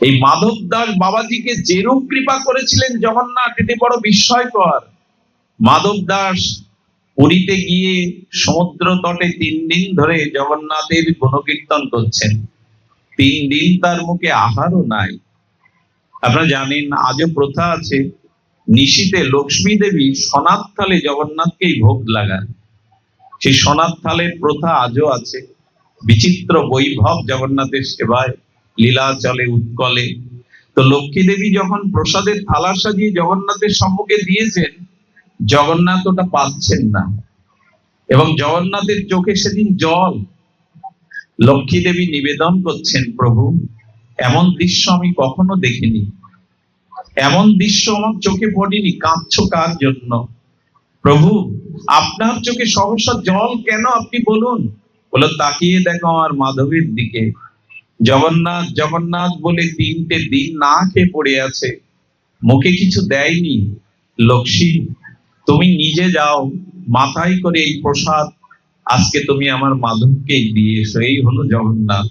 এই মাধব দাস বাবাজিকে যেরূপ কৃপা করেছিলেন জগন্নাথ এটি বড় বিস্ময়কর। মাধব দাস পুরীতে গিয়ে সমুদ্র তটে তিন দিন ধরে জগন্নাথের গুণকীর্তন করছেন। তিন দিন তার মুখে আহারও নাই। আপনারা জানেন, আজও প্রথা আছে, নিশীতে লক্ষ্মী দেবী সনাত জগন্নাথকেই ভোগ লাগান। সেই সনাত প্রথা আজও আছে। বিচিত্র বৈভব জগন্নাথের সেবায় লীলা চলে উৎকলে। তো লক্ষ্মী দেবী যখন প্রসাদের থালা সাজিয়ে জগন্নাথের সম্মুখে দিয়েছেন, জগন্নাথ ওটা পাচ্ছেন না। এবং জগন্নাথের চোখে সেদিন জল। লক্ষ্মী দেবী নিবেদন করছেন, প্রভু, এমন দৃশ্য আমি কখনো দেখিনি। এমন দৃশ্য আমার চোখে পড়েনি, কাঁদছো কার জন্য? প্রভু, আপনার চোখে সহসা জল কেন আপনি বলুন? বলো তাকিয়ে দেখো আমার মাধবীর দিকে। জগন্নাথ জগন্নাথ বলে তিনটে দিন না খেয়ে পড়ে আছে। মুখে কিছু দেয়নি। লক্ষ্মী, তুমি নিজে যাও। মাথায় করে এই প্রসাদ। আজকে তুমি আমার মাধবকে দিয়ে এসো। এই হলো জগন্নাথ।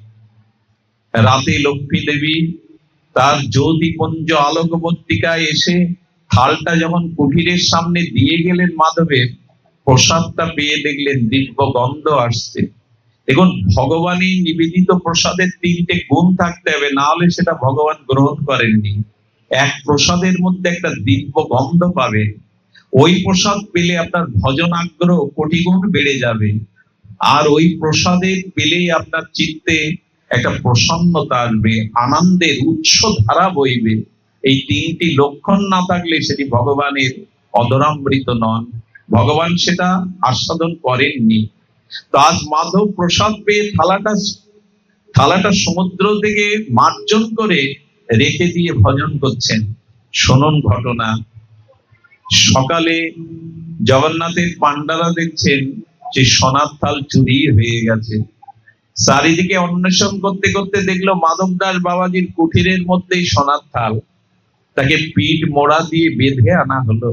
রাতে লক্ষ্মী দেবী তার জ্যোতিপুঞ্জ আলোকবর্তিকায় এসে থালটা যখন কুঠিরের সামনে দিয়ে গেলেন মাধবের, প্রসাদটা পেয়ে দেখলেন দিব্য গন্ধ আসছে। দেখুন, ভগবানই নিবেদিত প্রসাদের তিনটে গুণ থাকতে হবে, না হলে সেটা ভগবান গ্রহণ করেননি। এক প্রসাদের মধ্যে একটা দিব্য গন্ধ পাবে, ওই প্রসাদ পেলে আপনার ভজন আগ্রহ কোটি গুণ বেড়ে যাবে। আর ওই প্রসাদের পেলেই আপনার চিত্তে একটা প্রসন্নতা আসবে, আনন্দের উৎস ধারা বইবে। এই তিনটি লক্ষণ না থাকলে সেটি ভগবানের অদরামৃত নন। ভগবান সেটা আস্বাদন করেননি। তো আজ মাধব প্রসাদ পেয়ে থালাটা থালাটা সমুদ্র থেকে মার্জন করে রেখে দিয়ে ভজন করছেন। শুনুন ঘটনা। সকালে জগন্নাথের পান্ডারা দেখছেন যে সোনার থাল চুরি হয়ে গেছে। চারিদিকে অন্বেষণ করতে করতে দেখল মাধব দাস বাবাজির কুঠিরের মধ্যেই সোনার থাল। তাকে পিঠ মোড়া দিয়ে বেঁধে আনা হলো।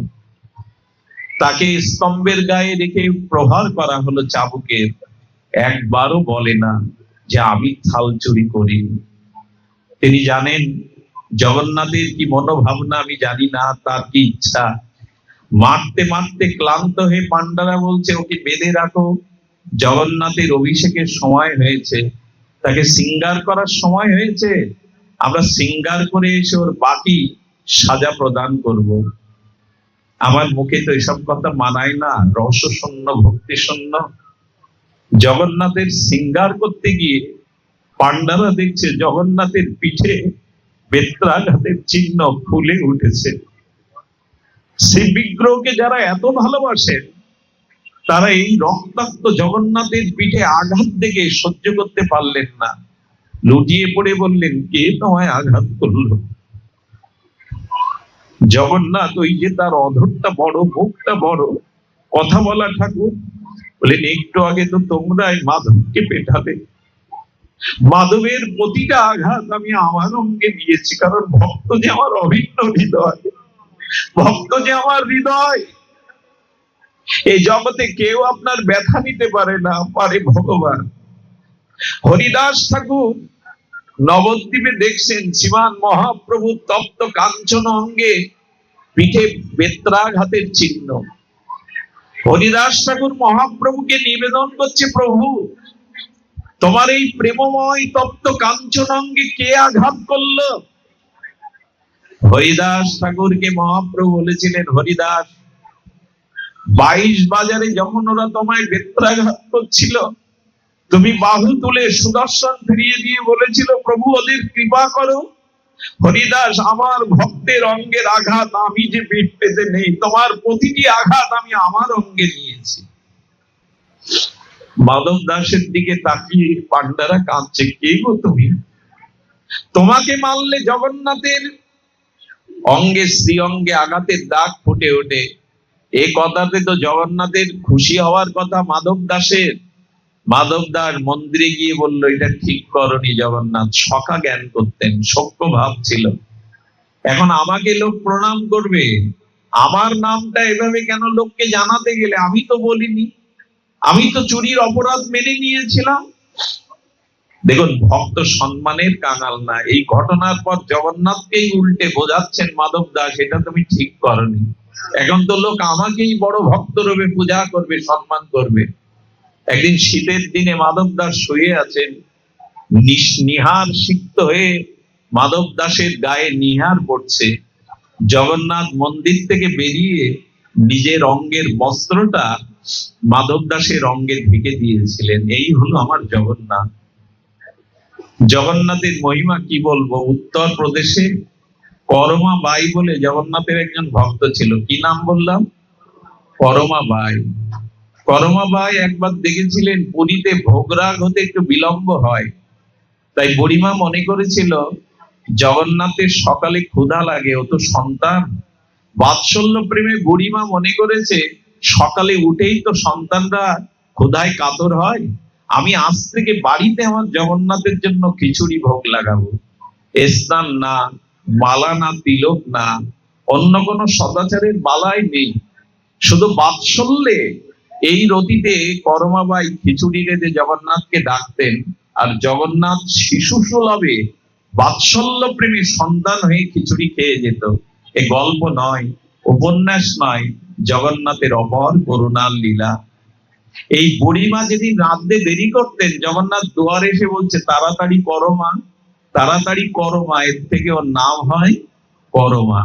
তাকে স্তম্ভের গায়ে রেখে প্রহার করা হলো চাবুকের একবারও বলে না যে আমি থাল চুরি করি। তিনি জানেন, জগন্নাথের কি মনোভাবনা আমি জানি না, তার কি ইচ্ছা। মারতে মারতে ক্লান্ত হয়ে পান্ডারা বলছে, ওকে বেঁধে রাখো। জগন্নাথের অভিষেকের সময় হয়েছে। তাকে সিঙ্গার করার সময় হয়েছে। আমরা সিঙ্গার করে এসে ওর বাকি সাজা প্রদান করব। আমার মুখে তো এসব কথা মানায় না। রহস্য শূন্য ভক্তি শূন্য জগন্নাথের সিঙ্গার করতে গিয়ে পান্ডারা দেখছে জগন্নাথের পিঠে বেত্রাঘাতের চিহ্ন ফুলে উঠেছে। সেই বিগ্রহকে যারা এত ভালোবাসেন তারা এই রক্তাক্ত জগন্নাথের পিঠে আঘাত দেখে সহ্য করতে পারলেন না। লুটিয়ে পড়ে বললেন, কে তোমায় আঘাত করল? জগন্নাথ, ওই যে তার অধরটা বড়, মুখটা বড়, কথা বলা ঠাকুর। বলেন একটু আগে তো তোমরাই মাধবকে পেটালে। মাধবের প্রতিটা আঘাত আমি আমার অঙ্গে দিয়েছি, কারণ ভক্ত যে আমার অভিন্ন হৃদয়, ভক্ত যে আমার হৃদয়। এই জগতে কেউ আপনার ব্যথা নিতে পারে না, পারে ভগবান। হরিদাস ঠাকুর নবদ্বীপে দেখছেন শ্রীমান মহাপ্রভু তপ্ত কাঞ্চন অঙ্গে পিঠে বেত্রাঘাতের চিহ্ন। হরিদাস ঠাকুর মহাপ্রভুকে নিবেদন করছে, প্রভু, তোমার এই প্রেমময় তপ্ত কাঞ্চন অঙ্গে কে আঘাত করল? হরিদাস ঠাকুরকে মহাপ্রভু বলেছিলেন, হরিদাস, বাইশ বাজারে যখন ওরা তোমায় বেত্রাঘাত করছিল। তুমি বাহু তুলে সুদর্শন ফিরিয়ে দিয়ে বলেছিল, প্রভু, ওদের কৃপা করো। হরিদাস, আমার ভক্তের অঙ্গের আঘাত আমি যে পেট পেতে নেই, তোমার প্রতিটি আঘাত আমি আমার অঙ্গে নিয়েছি। মাধব দাসের দিকে তাকিয়ে পান্ডারা কাঁদছে, কে গো তুমি? তোমাকে মানলে জগন্নাথের অঙ্গে শ্রী অঙ্গে আঘাতের দাগ ফুটে ওঠে। এ কথাতে তো জগন্নাথের খুশি হওয়ার কথা মাধব দাসের। মাধব দাস মন্দিরে গিয়ে বলল, এটা ঠিক করনি জগন্নাথ, সখা জ্ঞান করতেন সভ্য ভাব ছিল। এখন আমাকে লোক প্রণাম করবে। আমার নামটা এভাবে কেন লোককে জানাতে গেলে? আমি তো বলিনি। আমি তো চুরির অপরাধ মেনে নিয়েছিলাম। দেখুন, ভক্ত সম্মানের কাঙাল না। এই ঘটনার পর জগন্নাথকেই উল্টে বোঝাচ্ছেন মাধব দাস এটা তুমি ঠিক করনি। এখন তো লোক আমাকেই বড় ভক্ত রূপে পূজা করবে, সম্মান করবে। একদিন শীতের দিনে মাধব দাস শুয়ে আছেন নিহার সিক্ত হয়ে মাধব দাসের গায়ে নিহার পড়ছে। জগন্নাথ মন্দির থেকে বেরিয়ে নিজের অঙ্গের বস্ত্রটা মাধব দাসের অঙ্গে ঢেকে দিয়েছিলেন। এই হলো আমার জগন্নাথ। জগন্নাথের মহিমা কি বলব? উত্তর প্রদেশে করমা বাই বলে জগন্নাথের একজন ভক্ত ছিল। কি নাম বললাম? করমা বাই। করমা বাই একবার দেখেছিলেন পুরীতে ভোগরাগ হতে একটু বিলম্ব হয়। তাই বুড়িমা মনে করেছিল, জগন্নাথের সকালে ক্ষুধা লাগে, ও তো সন্তান। বাৎসল্য প্রেমে বুড়িমা মনে করেছে, সকালে উঠেই তো সন্তানরা ক্ষুধায় কাতর হয়। আমি আজ থেকে বাড়িতে আমার জগন্নাথের জন্য খিচুড়ি ভোগ লাগাবো। স্নান না, মালা না, তিলক না, অন্য কোনো সদাচারের বালাই নেই। শুধু বাৎসল্যে এই রতিতে করমাবাই খিচুড়ি রেঁধে জগন্নাথকে ডাকতেন আর জগন্নাথ শিশু সুলভে বাৎসল্য প্রেমী সন্তান হয়ে খিচুড়ি খেয়ে যেত। এ গল্প নয়, উপন্যাস নয়, জগন্নাথের অপর করুণার লীলা। এই বুড়িমা যেদিন রাঁধতে দেরি করতেন, জগন্নাথ দুয়ারে এসে বলছে, তাড়াতাড়ি করো মা, তাড়াতাড়ি করমা এর থেকে ওর নাম হয় করমা।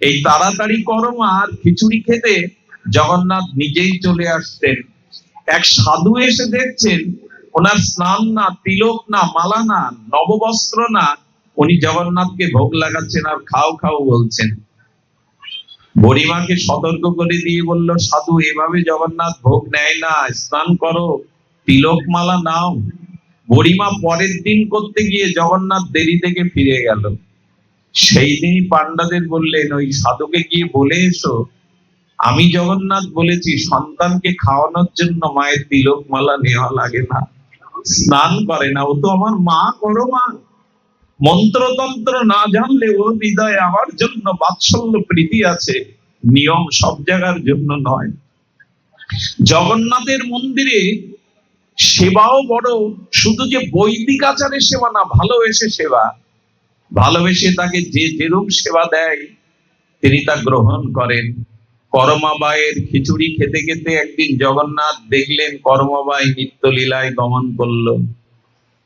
এই তাড়াতাড়ি করমা আর খিচুড়ি খেতে জগন্নাথ নিজেই চলে আসতেন এক সাধু এসে দেখছেন, ওনার স্নান না, তিলক না, মালা না, নববস্ত্র না, উনি জগন্নাথকে ভোগ লাগাচ্ছেন আর খাও খাও বলছেন। বুড়িমাকে সতর্ক করে দিয়ে বলল, সাধু, এভাবে জগন্নাথ ভোগ নেয় না, স্নান করো, তিলক মালা নাও। বুড়িমা পরের দিন করতে গিয়ে জগন্নাথ দেরি থেকে ফিরে গেল। সেই দিনই পান্ডাদের বললেন, ওই সাধুকে গিয়ে বলে এসো আমি জগন্নাথ বলেছি, সন্তানকে খাওয়ানোর জন্য মায়ের তিলক মালা নেওয়া লাগে না। স্নান করে না, ও তো আমার মা, করো মা। মন্ত্রতন্ত্র না জানলে ও হৃদয়ে আমার জন্য বাৎসল্য প্রীতি আছে, নিয়ম সব জায়গার জন্য নয়। জগন্নাথের মন্দিরে সেবাও বড়, শুধু যে বৈদিক আচারে সেবা না, ভালোবেসে সেবা। ভালোবেসে তাকে যে যেরূপ সেবা দেয়, তিনি তা গ্রহণ করেন। করমাবাইয়ের খিচুড়ি খেতে খেতে একদিন জগন্নাথ দেখলেন করমাবাই নিত্যলীলায় গমন করল।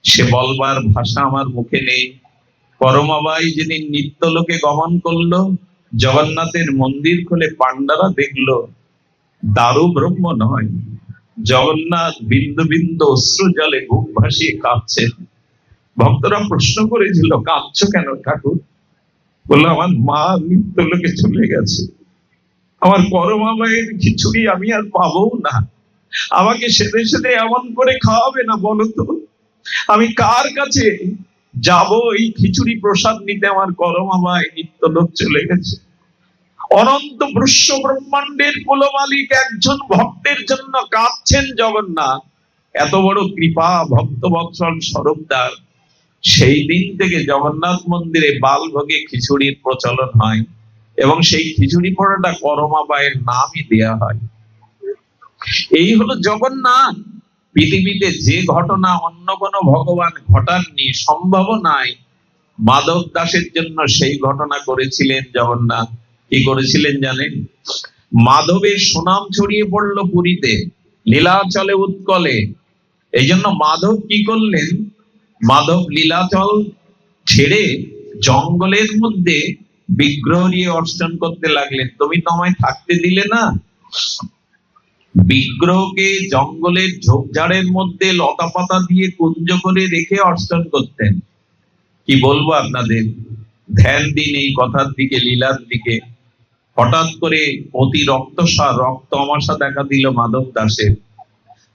সে বলবার ভাষা আমার মুখে নেই। করমাবাই যেদিন নিত্যলোকে গমন করল, জগন্নাথের মন্দির খুলে পাণ্ডারা দেখল, দারু ব্রহ্ম নয়। জগন্নাথ বিন্দু বিন্দু অশ্রু জলে বুক ভাসিয়ে কাঁদছেন। ভক্তরা প্রশ্ন করেছিল, কাঁদছো কেন ঠাকুর? বলল, আমার মা নিত্যলোকে চলে গেছে। আমার করমা মায়ের খিচুড়ি আমি আর পাবো না। আমাকে সেদে সেদে এমন করে খাওয়াবে না বলো তো? আমি কার কাছে যাব এই খিচুড়ি প্রসাদ নিতে? আমার করমা মায় নিত্যলোক চলে গেছে। অনন্ত বৃষ্য ব্রহ্মাণ্ডের কুলমালিক একজন ভক্তের জন্য কাঁদছেন জগন্নাথ। এত বড় কৃপা ভক্ত বৎসল স্বরূপদার। সেই দিন থেকে জগন্নাথ মন্দিরে বাল ভোগে খিচুড়ির প্রচলন হয়। এবং সেই খিচুড়ি পড়াটা করমা বায়ের নামই দেয়া হয়। এই হলো জগন্নাথ। পৃথিবীতে যে ঘটনা অন্য কোনো ভগবান ঘটাননি সম্ভব নাই। মাধব দাসের জন্য সেই ঘটনা করেছিলেন জগন্নাথ। কি করেছিলেন জানেন? মাধবের সুনাম ছড়িয়ে পড়ল পুরীতে, লীলাচলে উৎকলে। এই জন্য মাধব কি করলেন? মাধব লীলাচল ছেড়ে জঙ্গলের মধ্যে বিগ্রহ নিয়ে অর্চন করতে লাগলেন। তুমি তো আমায় থাকতে দিলে না। বিগ্রহকে জঙ্গলের ঝোপঝাড়ের মধ্যে লতা পাতা দিয়ে কুঞ্জ করে রেখে অর্চন করতেন। কি বলব আপনাদের? ধ্যান দিন এই কথার দিকে, লীলার দিকে। হঠাৎ করে অতি রক্তসার রক্ত আমাশা দেখা দিল মাধব দাসের।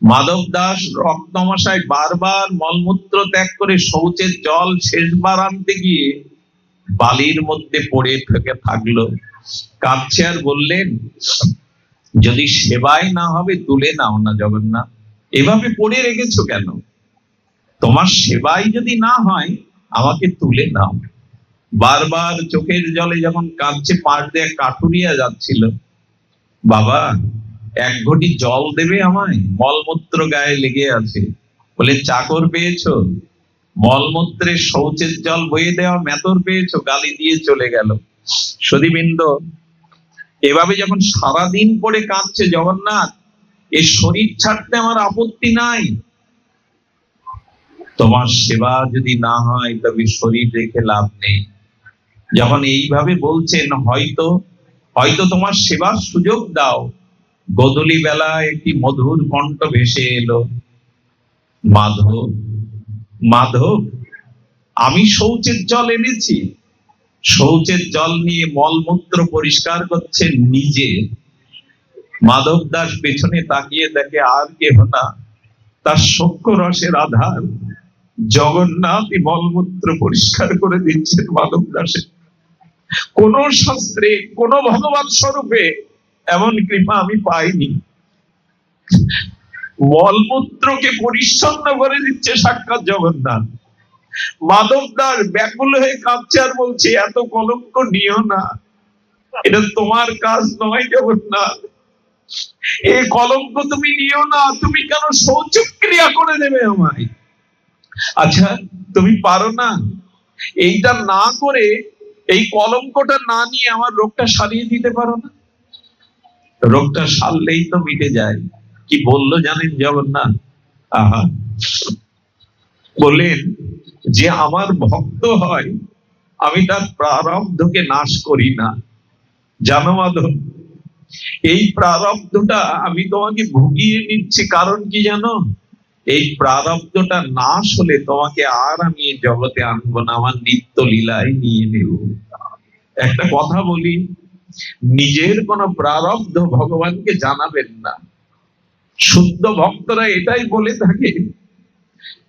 মাধব দাস রক্ত আমাশায় বারবার মলমূত্র ত্যাগ করে শৌচের জল শেষবার আনতে গিয়ে বালির মধ্যে পড়ে থেকে থাকল। কাঁদছে আর বললেন, যদি সেবায় না হবে, তুলে নাও না জগন্নাথ। এভাবে পড়ে রেখেছো কেন? তোমার সেবাই যদি না হয়, আমাকে তুলে নাও। বারবার চোখের জলে যখন কাঁদছে পাশ দিয়ে কাঠুরিয়া যাচ্ছিল। বাবা, এক ঘটি জল দেবে আমায়? মলমূত্র গায়ে লেগে আছে। বলে চাকর পেয়েছ? মলমূত্রে শৌচের জল বয়ে দেওয়া মেতর পেয়েছ, গালি দিয়ে চলে গেল। সদীবৃন্দ এভাবে যখন সারাদিন পরে কাঁদছে জগন্নাথ এই শরীর ছাড়তে আমার আপত্তি নাই। তোমার সেবা যদি না হয়, তবে শরীর রেখে লাভ নেই। যখন এইভাবে বলছেন, হয়তো হয়তো তোমার সেবার সুযোগ দাও। গদলি বেলা একটি মধুর কণ্ঠ ভেসে এলো। মাধব মাধব, আমি শৌচের জল এনেছি। শৌচের জল নিয়ে মলমূত্র পরিষ্কার করছে নিজে। মাধব দাস পেছনে তাকিয়ে দেখে আর কেহ না। তার সক্ষ রসের আধার জগন্নাথই মলমূত্র পরিষ্কার করে দিচ্ছেন মাধব দাসের। কোন শাস্ত্রে, কোন ভগবান স্বরূপে এমন কৃপা আমি পাইনি। মলমূত্রকে পরিচ্ছন্ন করে দিচ্ছে সাক্ষাৎ জগন্নাথ। মাধব দাস ব্যাকুল হয়ে কাঁদছে আর বলছে, এত কলঙ্ক নিও না। এটা তোমার কাজ নয় জগন্নাথ। এই কলঙ্ক তুমি নিও না, তুমি কেন শৌচক্রিয়া করে দেবে আমায়? আচ্ছা তুমি পারো না। এইটা না করে, এই কলঙ্কটা না নিয়ে আমার রোগটা সারিয়ে দিতে পারো না? রোগটা সারলেই তো মিটে যায়। কি বলল জানেন জগন্নাথ? আহা। বললেন, যে আমার ভক্ত হয়, আমি তার প্রারব্ধকে নাশ করি না। জানো মাধব, এই প্রারব্ধটা আমি তোমাকে ভুগিয়ে নিচ্ছি। কারণ কি জানো? এই প্রারব্ধটা নাশ হলে তোমাকে আর আমি জগতে আনব না। আমার নিত্য লীলায় নিয়ে নেব। একটা কথা বলি, নিজের কোন প্রারব্ধ ভগবানকে জানাবেন না। শুদ্ধ ভক্তরা এটাই বলে থাকে,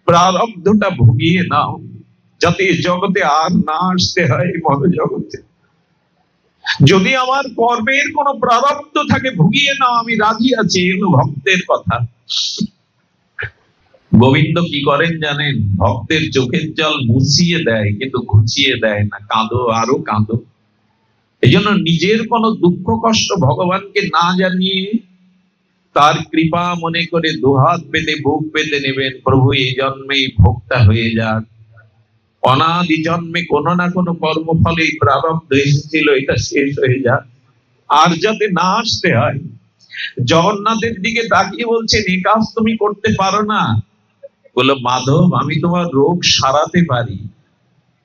প্রারব্ধটা ভুগিয়ে নাও, যাতে জগতে আর না আসতে হয় মন জগতে যদি আমার কর্মের কোন প্রারব্ধ থাকে, ভুগিয়ে নাও, আমি রাজি আছি এগুলো ভক্তের কথা। গোবিন্দ কি করেন জানেন? ভক্তের চোখের জল মুছিয়ে দেয়, কিন্তু ঘুচিয়ে দেয় না, কাঁদো, আরও কাঁদো। এই জন্য নিজের কোনো দুঃখ কষ্ট ভগবানকে না জানিয়ে তার কৃপা মনে করে দুহাত পেতে, বুক পেতে নেবেন। প্রভু, এই জন্মেই ভোক্তা হয়ে যাক অনাদি জন্মে কোনো না কোনো কর্মফলে প্রারব্ধ এসেছিল এটা শেষ হয়ে যাক আর যাতে না আসতে হয়, জগন্নাথের দিকে তাকিয়ে বলছেন এই কাজ তুমি করতে পারো না। বলল মাধব, আমি তোমার রোগ সারাতে পারি।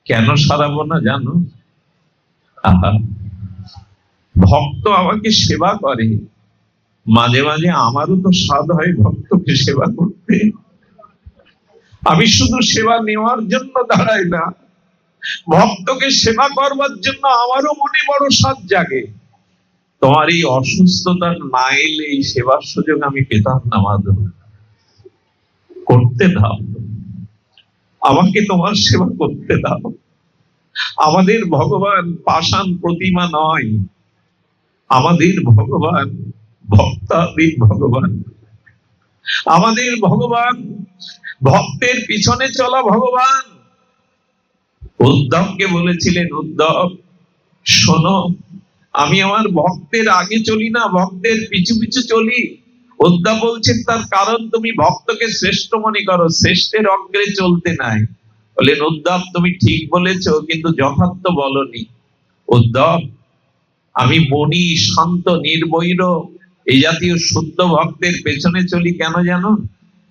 কেন সারাবো না জানো? আহা। ভক্ত আমাকে সেবা করে। মাঝে মাঝে আমারও তো স্বাদ হয় ভক্তকে সেবা করতে। আমি শুধু সেবা নেওয়ার জন্য দাঁড়াই না, ভক্তকে সেবা করবার জন্য আমারও মনে বড় স্বাদ জাগে। তোমার এই অসুস্থতার না এলে এই সেবার সুযোগ আমি পেতাম না, মাধব। করতে দাও। আমাকে তোমার সেবা করতে দাও। আমাদের ভগবান পাষাণ প্রতিমা নয়, আমাদের ভগবান ভক্তাদিক ভগবান। আমাদের ভগবান, ভক্তের পিছনে চলা ভগবান। উদ্ধবকে বলেছিলেন, উদ্ধব, শোনো, আমি আমার ভক্তের আগে চলি না, ভক্তের পিছু পিছু চলি। উদ্ধব বলছেন, তার কারণ তুমি ভক্তকে শ্রেষ্ঠ মনে করো, শ্রেষ্ঠের অগ্রে চলতে নাই। বলেন, উদ্ধব, তুমি ঠিক বলেছ, কিন্তু যথার্থ বলনি। উদ্ধব, আমি মনি শান্ত নির্বৈর এই জাতীয় শুদ্ধ ভক্তের পেছনে চলি কেন জানো?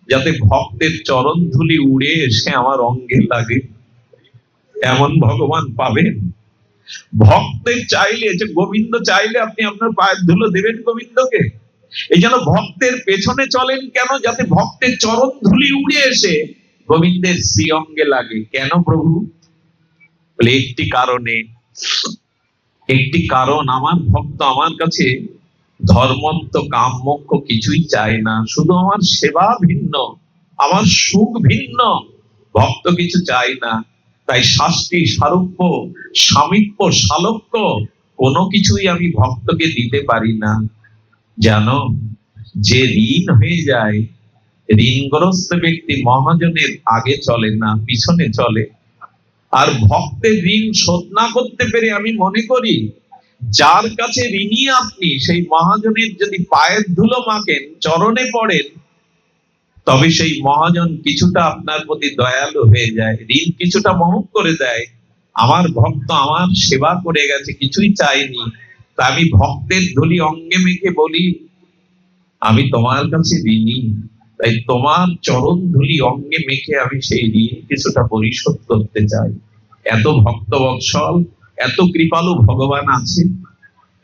যাতে ভক্তের চরণ ধুলি উড়ে এসে আমার অঙ্গে লাগে। এমন ভগবান পাবেন? ভক্তের চাইলে যে গোবিন্দ চাইলে আপনি আপনার পায়ের ধুলো দেবেন গোবিন্দকে। এই জন্য ভক্তের পেছনে চলেন কেন? যাতে ভক্তের চরণ ধুলি উড়ে এসে গোবিন্দের শ্রী অঙ্গে লাগে। কেন প্রভু? একটি কারণে। একটি কারণ আমার ভক্ত আমার কাছে ধর্মত্ব কাম মোক্ষ কিছুই চায় না। শুধু আমার সেবা ভিন্ন, আমার সুখ ভিন্ন। ভক্ত কিছু চায় না। তাই শাস্তি সারূপ্য, সামীপ্য সালক্য কোনো কিছুই আমি ভক্তকে দিতে পারি না। জানো, যে ঋণ হয়ে যায়, ঋণগ্রস্ত ব্যক্তি মহাজনের আগে চলে না, পিছনে চলে। আর ভক্তের ঋণ শোধ না করতে পেরে আমি মনে করি যার কাছে ঋণী আপনি, সেই মহাজনের যদি পায়ের ধুলো মাখেন, চরণে পড়েন, তবে সেই মহাজন কিছুটা আপনার প্রতি দয়ালু হয়ে যায়, ঋণ কিছুটা মহক করে দেয়। আমার ভক্ত আমার সেবা করে গেছে, কিছুই চাইনি। তা আমি ভক্তের ধুলি অঙ্গে মেখে বলি, আমি তোমার কাছে ঋণী। তাই তোমার চরণ ধুলি অঙ্গে মেখে আমি সেই ঋণ কিছুটা পরিশোধ করতে চাই। এত ভক্ত বৎসল এত কৃপালু ভগবান আছে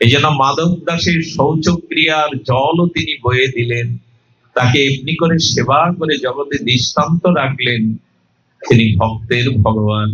এই জন্য মাধব দাসের শৌচক্রিয়ার জলও তিনি বয়ে দিলেন। তাকে এমনি করে সেবা করে জগতে দৃষ্টান্ত রাখলেন। তিনি ভক্তের ভগবান।